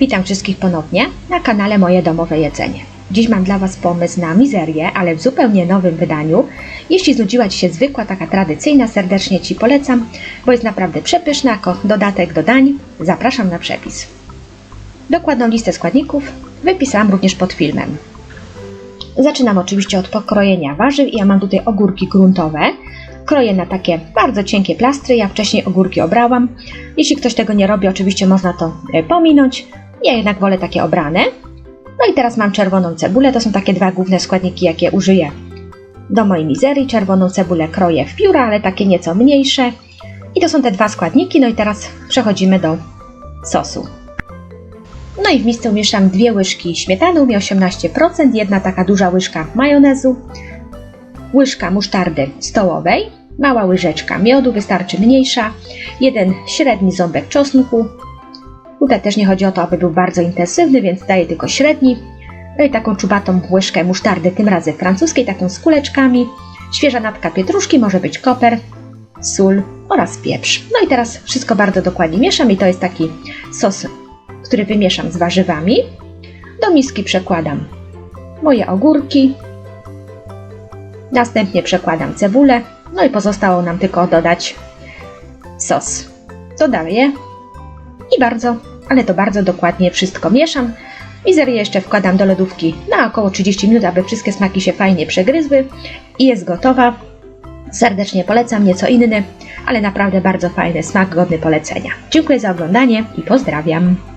Witam wszystkich ponownie na kanale Moje Domowe Jedzenie. Dziś mam dla Was pomysł na mizerię, ale w zupełnie nowym wydaniu. Jeśli znudziła Ci się zwykła, taka tradycyjna, serdecznie Ci polecam, bo jest naprawdę przepyszna jako dodatek do dań. Zapraszam na przepis. Dokładną listę składników wypisałam również pod filmem. Zaczynam oczywiście od pokrojenia warzyw. Ja mam tutaj ogórki gruntowe. Kroję na takie bardzo cienkie plastry. Ja wcześniej ogórki obrałam. Jeśli ktoś tego nie robi, oczywiście można to e, pominąć. Ja jednak wolę takie obrane. No i teraz mam czerwoną cebulę. To są takie dwa główne składniki, jakie użyję do mojej mizerii. Czerwoną cebulę kroję w pióra, ale takie nieco mniejsze. I to są te dwa składniki. No i teraz przechodzimy do sosu. No i w misce umieszczam dwie łyżki śmietany, umie 18%, jedna taka duża łyżka majonezu, łyżka musztardy stołowej, mała łyżeczka miodu, wystarczy mniejsza, jeden średni ząbek czosnku. Tutaj też nie chodzi o to, aby był bardzo intensywny, więc daję tylko średni. No i taką czubatą łyżkę musztardy, tym razem francuskiej, taką z kuleczkami. Świeża natka pietruszki, może być koper, sól oraz pieprz. No i teraz wszystko bardzo dokładnie mieszam i to jest taki sos który wymieszam z warzywami. Do miski przekładam moje ogórki. Następnie przekładam cebulę. No i pozostało nam tylko dodać sos. Dodaję i bardzo, ale to bardzo dokładnie wszystko mieszam. Mizerię jeszcze wkładam do lodówki na około 30 minut, aby wszystkie smaki się fajnie przegryzły i jest gotowa. Serdecznie polecam, nieco inny, ale naprawdę bardzo fajny smak, godny polecenia. Dziękuję za oglądanie i pozdrawiam.